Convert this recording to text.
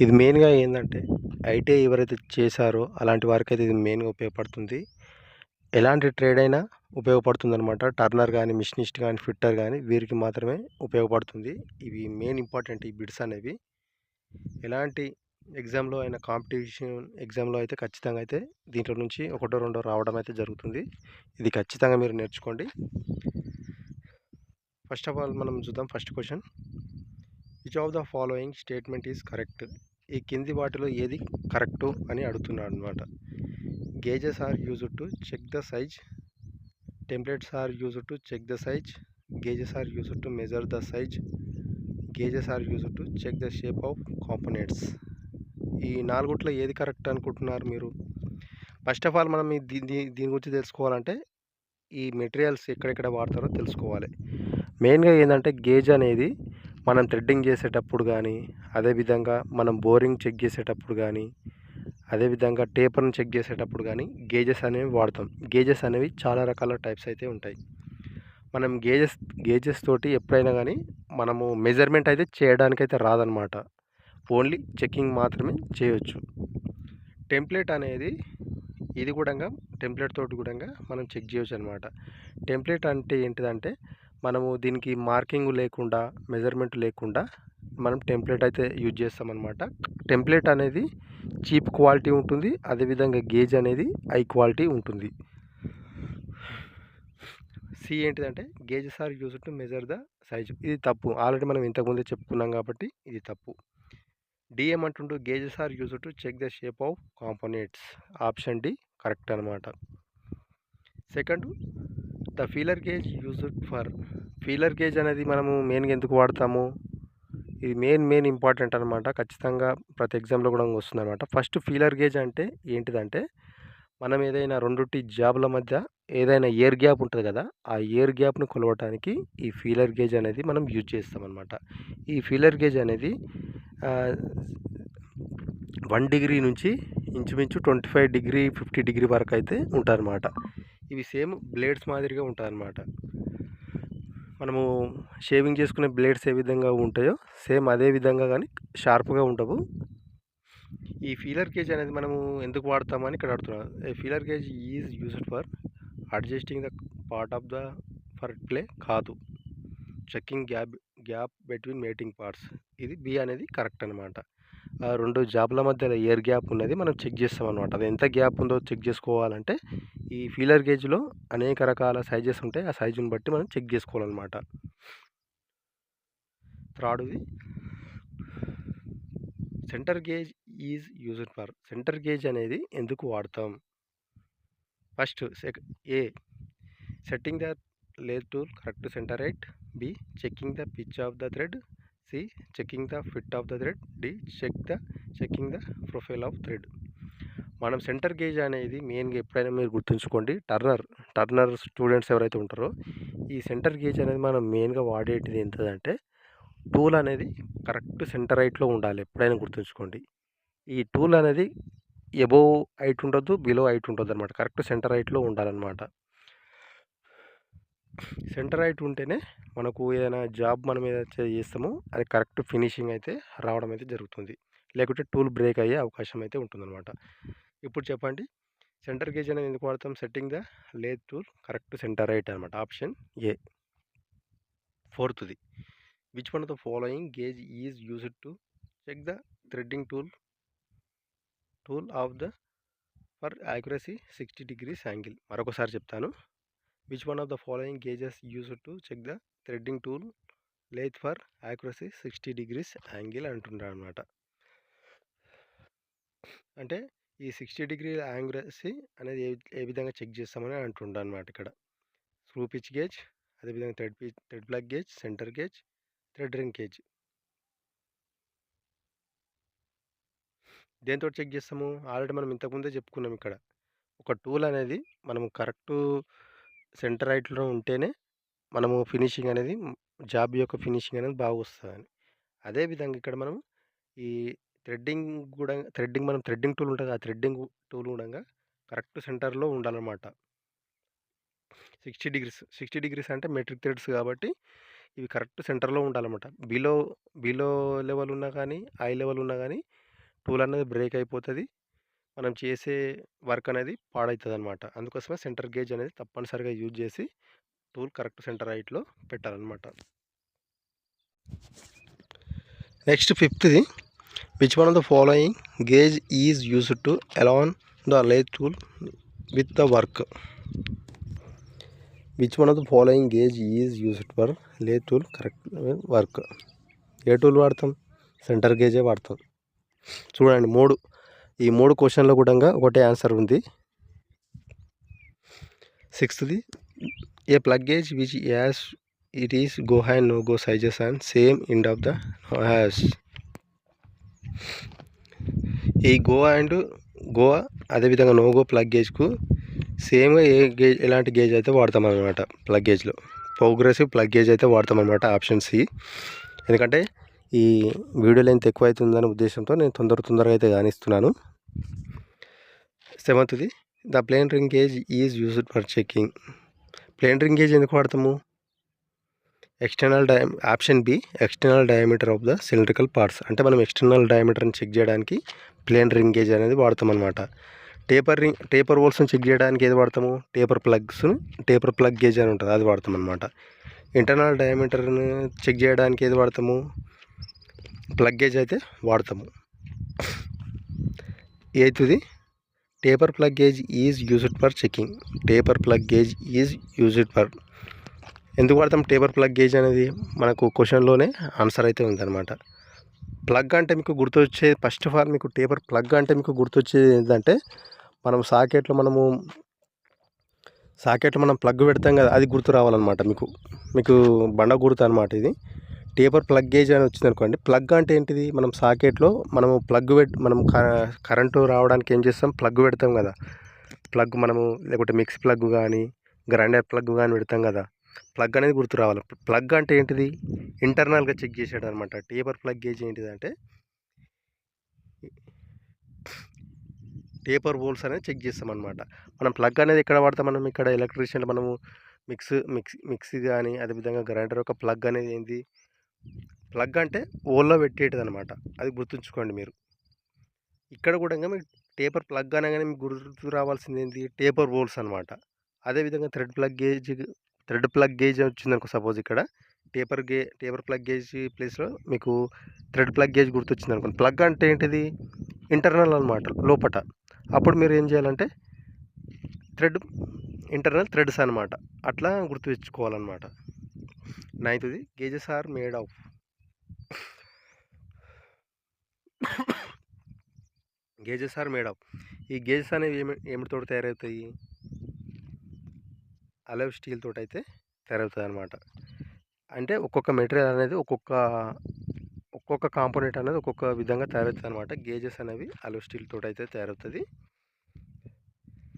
ఇది మెయిన్గా ఏంటంటే ఐటీఐ ఎవరైతే చేశారో అలాంటి వారికైతే ఇది మెయిన్గా ఉపయోగపడుతుంది. ఎలాంటి ట్రేడ్ అయినా ఉపయోగపడుతుంది అనమాట టర్నర్ కానీ మిషనిస్ట్ కానీ ఫిట్టర్ కానీ వీరికి మాత్రమే ఉపయోగపడుతుంది. ఇవి మెయిన్ ఇంపార్టెంట్ ఈ బిడ్స్ అనేవి. ఎలాంటి ఎగ్జామ్లో అయినా కాంపిటీషన్ ఎగ్జామ్లో అయితే ఖచ్చితంగా అయితే దీంట్లో నుంచి ఒకటో రెండో రావడం అయితే జరుగుతుంది. ఇది ఖచ్చితంగా మీరు నేర్చుకోండి. ఫస్ట్ ఆఫ్ ఆల్ మనం చూద్దాం first question which of the following statement is correct ఈ కింది వాటిలో ఏది కరెక్టు అని అడుగుతున్నాడు అనమాట gauges are used to check the size templates are used to check the size gauges are used to measure the size gauges are used to check the shape of components ఈ నాలుగుట్లో ఏది correct అనుకుంటున్నారు మీరు? First of all మనం ఈ దీ- దీని గురించి తెలుసుకోవాలంటే ఈ మెటీరియల్స్ ఎక్కడెక్కడ వాడతారో తెలుసుకోవాలి. మెయిన్గా ఏంటంటే గేజ్ అనేది మనం థ్రెడ్డింగ్ చేసేటప్పుడు కానీ అదేవిధంగా మనం బోరింగ్ చెక్ చేసేటప్పుడు కానీ అదేవిధంగా టేపర్ని చెక్ చేసేటప్పుడు కానీ గేజెస్ అనేవి వాడతాం. గేజెస్ అనేవి చాలా రకాల టైప్స్ అయితే ఉంటాయి. మనం గేజెస్ గేజెస్ తోటి ఎప్పుడైనా కానీ మనము మెజర్మెంట్ అయితే చేయడానికైతే రాదనమాట ఓన్లీ చెక్కింగ్ మాత్రమే చేయొచ్చు. టెంప్లెట్ అనేది ఇది కూడా టెంప్లెట్ తోటి కూడా మనం చెక్ చేయొచ్చు అనమాట టెంప్లెట్ అంటే ఏంటిదంటే మనము దీనికి మార్కింగ్ లేకుండా మెజర్మెంట్ లేకుండా మనం టెంప్లెట్ అయితే యూజ్ చేస్తామన్నమాట. టెంప్లెట్ అనేది చీప్ క్వాలిటీ ఉంటుంది అదేవిధంగా గేజ్ అనేది హై క్వాలిటీ ఉంటుంది. సి ఏంటిదంటే gauges are use to measure the size. ఇది తప్పు. ఆల్రెడీ మనం ఇంతకుముందే చెప్పుకున్నాం కాబట్టి ఇది తప్పు. DM ఏమంటుంటూ gauges are use to check the shape of components. Option D correct అనమాట second the feeler gauge used for feeler gauge అనేది మనము మెయిన్గా ఎందుకు వాడతాము? ఇది మెయిన్ మెయిన్ ఇంపార్టెంట్ అనమాట ఖచ్చితంగా ప్రతి ఎగ్జామ్లో కూడా వస్తుంది అనమాట ఫస్ట్ ఫీలర్ గేజ్ అంటే ఏంటిదంటే మనం ఏదైనా రెండుటి జాబ్ల మధ్య ఏదైనా ఎయిర్ గ్యాప్ ఉంటుంది కదా ఆ ఎయిర్ గ్యాప్ను కొలవటానికి ఈ ఫీలర్ గేజ్ అనేది మనం యూజ్ చేస్తాం అనమాట ఈ ఫీలర్ గేజ్ అనేది వన్ డిగ్రీ నుంచి ఇంచుమించు twenty five degree fifty degree వరకు అయితే ఉంటారన్నమాట. ఇవి సేమ్ బ్లేడ్స్ మాదిరిగా ఉంటాయన్నమాట. మనము షేవింగ్ చేసుకునే బ్లేడ్స్ ఏ విధంగా ఉంటాయో సేమ్ అదే విధంగా కానీ షార్ప్గా ఉండవు. ఈ ఫీలర్ కేజ్ అనేది మనము ఎందుకు వాడతామని ఇక్కడ అడుగుతున్నాం. Feeler gauge is used for adjusting the part of the for play కాదు. Checking gap gap between mating parts. ఇది బి అనేది కరెక్ట్ అనమాట రెండు జాబ్ల మధ్యలో ఎయిర్ గ్యాప్ ఉన్నది. మనం చెక్ చేస్తాం అనమాట అది ఎంత గ్యాప్ ఉందో చెక్ చేసుకోవాలంటే ఈ ఫీలర్ గేజ్లో అనేక రకాల సైజెస్ ఉంటాయి. ఆ సైజుని బట్టి మనం చెక్ చేసుకోవాలన్నమాట. థర్డ్ది centre gauge is used for centre gauge అనేది ఎందుకు వాడతాం? First check A setting the lathe tool correct centre right. B checking the pitch of the thread. C checking the fit of the thread D check the checking the profile of thread మనం centre gauge అనేది మెయిన్గా ఎప్పుడైనా మీరు గుర్తుంచుకోండి. Turner Turner students ఎవరైతే ఉంటారో ఈ centre gauge అనేది మనం మెయిన్గా వాడేటిది ఏంటంటే టూల్ అనేది కరెక్ట్ సెంటర్ హైట్లో ఉండాలి ఎప్పుడైనా గుర్తుంచుకోండి. ఈ టూల్ అనేది ఎబో హైట్ ఉండొద్దు బిలో హైట్ ఉండొద్దు అనమాట. కరెక్ట్ సెంటర్ హైట్లో ఉండాలన్నమాట. సెంటర్ హైట్ ఉంటేనే మనకు ఏదైనా జాబ్ మనం ఏదైతే చేస్తామో అది కరెక్ట్ ఫినిషింగ్ అయితే రావడం అయితే జరుగుతుంది. లేకుంటే టూల్ బ్రేక్ అయ్యే అవకాశం అయితే ఉంటుందన్నమాట. ఇప్పుడు చెప్పండి. సెంటర్ గేజ్ అనేది ఎందుకు వాడతాం? Setting the lathe tool correct centre right అనమాట option A. ఫోర్త్ది. Which one of the following gauge is used to check the threading tool tool of the for accuracy sixty degrees angle. మరొకసారి చెప్తాను. Which one of the following gauges used to check the threading tool lathe for accuracy sixty degrees angle అంటున్నాడు అనమాట అంటే ఈ sixty degree యాంగురసీ అనేది ఏ ఏ విధంగా check చేస్తామని అంటుండ అనమాట ఇక్కడ. స్క్రూ పిచ్ గేజ్ అదేవిధంగా thread pitch thread plug gauge centre gauge thread ring gauge దేంతో చెక్ చేస్తాము? ఆల్రెడీ మనం ఇంతకుముందే చెప్పుకున్నాం ఇక్కడ. ఒక టూల్ అనేది మనం కరెక్ట్ సెంటర్ రైట్లో ఉంటేనే మనము ఫినిషింగ్ అనేది జాబ్ యొక్క ఫినిషింగ్ అనేది బాగా వస్తుందని అదేవిధంగా ఇక్కడ మనం ఈ థ్రెడ్డింగ్ కూడా థ్రెడ్డింగ్ మనం థ్రెడ్డింగ్ టూల్ ఉంటుంది ఆ థ్రెడ్డింగ్ టూల్ కూడా కరెక్ట్ సెంటర్లో ఉండాలన్నమాట. సిక్స్టీ డిగ్రీస్ సిక్స్టీ డిగ్రీస్ అంటే మెట్రిక్ థ్రెడ్స్ కాబట్టి ఇవి కరెక్ట్ సెంటర్లో ఉండాలన్నమాట. బిలో బిలో లెవెల్ ఉన్నా కానీ హై లెవెల్ ఉన్నా కానీ టూల్ అనేది బ్రేక్ అయిపోతుంది. మనం చేసే వర్క్ అనేది పాడవుతుంది అనమాట అందుకోసమే సెంటర్ గేజ్ అనేది తప్పనిసరిగా యూజ్ చేసి టూల్ కరెక్ట్ సెంటర్ హైట్లో పెట్టాలన్నమాట next ఫిఫ్త్ది which one of the following gauge is used to align the lathe tool with the work. Which one of the following gauge is used for lathe tool correct work. A tool వాడతాం? Centre గేజే వాడతాం. చూడండి మూడు ఈ మూడు క్వశ్చన్లో కూడా ఒకటే ఆన్సర్ ఉంది. సిక్స్త్ది a plug gauge which has it is go and no go sizes and same end of the has ఈ గో అండ్ గోవా అదేవిధంగా నో గో ప్లగ్ గేజ్కు సేమ్గా ఏ గేజ్ ఎలాంటి గేజ్ అయితే వాడతాం అనమాట ప్లగ్ గేజ్లో ప్రోగ్రెసివ్ ప్లగ్ గేజ్ అయితే వాడతాం అనమాట ఆప్షన్ సి. ఎందుకంటే ఈ వీడియో లెంత్ ఎక్కువ అవుతుందనే ఉద్దేశంతో నేను తొందర తొందరగా అయితే కానిస్తున్నాను సెవెంత్ది the plain ring gauge is used for checking. Plain ring gauge ఎందుకు వాడతాము? External dia option B external diameter of the cylindrical parts. అంటే మనం ఎక్స్టర్నల్ డయామీటర్ని చెక్ చేయడానికి ప్లేన్ రింగ్ గేజ్ అనేది వాడతాం అనమాట టేపర్ రింగ్ టేపర్ హోల్స్ని చెక్ చేయడానికి ఏది వాడతాము? టేపర్ ప్లగ్స్ని టేపర్ ప్లగ్ గేజ్ అని ఉంటుంది అది వాడతాం అనమాట ఇంటర్నల్ డయామీటర్ని చెక్ చేయడానికి ఏది వాడతాము? ప్లగ్గేజ్ అయితే వాడతాము. ఎయిత్ది taper plug gauge is used for checking. Taper plug gauge is used for ఎందుకు వాడతాం టేపర్ ప్లగ్ గేజ్ అనేది? మనకు క్వశ్చన్లోనే ఆన్సర్ అయితే ఉందన్నమాట. ప్లగ్ అంటే మీకు గుర్తొచ్చే ఫస్ట్ ఆఫ్ ఆల్ మీకు టేపర్ ప్లగ్ అంటే మీకు గుర్తొచ్చేది ఏంటంటే మనం సాకెట్లో మనము సాకెట్లో మనం ప్లగ్ పెడతాం కదా అది గుర్తు రావాలన్నమాట మీకు. మీకు బండ గుర్తు అనమాట ఇది. టేపర్ ప్లగ్ గేజ్ అని వచ్చింది అనుకోండి ప్లగ్ అంటే ఏంటిది? మనం సాకెట్లో మనము ప్లగ్ పెట్ మనం కరెంటు రావడానికి ఏం చేస్తాం? ప్లగ్ పెడతాం కదా. ప్లగ్ మనము లేకుంటే మిక్స్ ప్లగ్ కానీ గ్రైండర్ ప్లగ్ కానీ పెడతాం కదా. ప్లగ్ అనేది గుర్తు రావాలి. ప్లగ్ అంటే ఏంటిది? ఇంటర్నల్గా చెక్ చేసాడు అనమాట టేపర్ ప్లగ్ గేజ్ ఏంటిది అంటే టేపర్ హోల్స్ అనేది చెక్ చేస్తాం అనమాట మనం ప్లగ్ అనేది ఎక్కడ వాడతాం? మనం ఇక్కడ ఎలక్ట్రీషియన్ మనము మిక్స్ మిక్స్ మిక్సీ కానీ అదేవిధంగా గ్రైండర్ యొక్క ప్లగ్ అనేది ఏంటి ప్లగ్ అంటే ఓల్లో పెట్టేటిది అనమాట అది గుర్తుంచుకోండి మీరు. ఇక్కడ కూడా మీకు టేపర్ ప్లగ్ అనగానే మీకు గుర్తు రావాల్సింది ఏంటి టేపర్ హోల్స్ అనమాట. అదేవిధంగా thread plug gauge thread plug gauge వచ్చిందనుకో సపోజ్ ఇక్కడ. Taper gauge taper plug gauge ప్లేస్లో మీకు థ్రెడ్ ప్లగ్ గేజ్ గుర్తొచ్చింది అనుకోండి ప్లగ్ అంటే ఏంటిది? ఇంటర్నల్ అనమాట లోపట. అప్పుడు మీరు ఏం చేయాలంటే థ్రెడ్ ఇంటర్నల్ థ్రెడ్స్ అనమాట. అట్లా గుర్తు తెచ్చుకోవాలన్నమాట నైన్త్ది gauges are made of. Gauges are made of. ఈ గేజెస్ అనేవి ఏమి ఏమిటితో తయారవుతాయి? అలవ్ స్టీల్ తోటి అయితే తయారవుతుంది అనమాట అంటే ఒక్కొక్క మెటీరియల్ అనేది ఒక్కొక్క ఒక్కొక్క కాంపోనెంట్ అనేది ఒక్కొక్క విధంగా తయారవుతుంది అనమాట గేజెస్ అనేవి అలవ్ స్టీల్ తోటి అయితే తయారవుతుంది